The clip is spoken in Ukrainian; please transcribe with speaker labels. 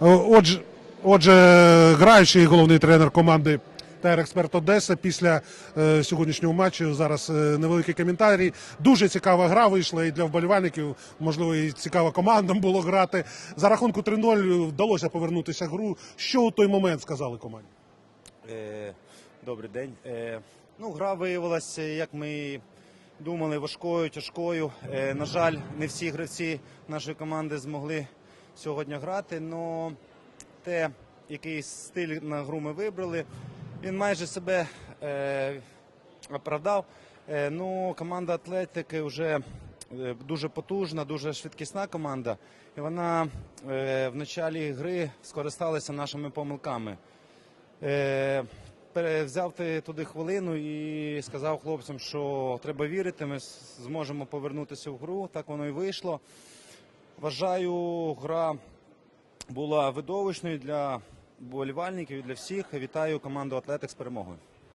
Speaker 1: Отже, отже, граючий головний тренер команди та експерт Одеса після е, сьогоднішнього матчу. Зараз е, невеликий коментарій. Дуже цікава гра вийшла і для вболівальників. Можливо, і цікаво командам було грати. За рахунку 3-0 вдалося повернутися в гру. Що у той момент сказали команді?
Speaker 2: Е, Добрий день. Е, Ну, гра виявилася, як ми думали, важкою, тяжкою. Е, На жаль, не всі гравці нашої команди змогли сьогодні грати. але те, який стиль на гру ми вибрали, він майже себе е, оправдав. Е, Ну, команда Атлетики вже е, дуже потужна, дуже швидкісна команда. І вона е, в началі гри скористалася нашими помилками. Е, взяв ти туди хвилину і сказав хлопцям, що треба вірити, ми зможемо повернутися в гру. Так воно і вийшло. Вважаю, гра була видовищною для болівальників і для всіх. Вітаю команду Атлетик з перемогою.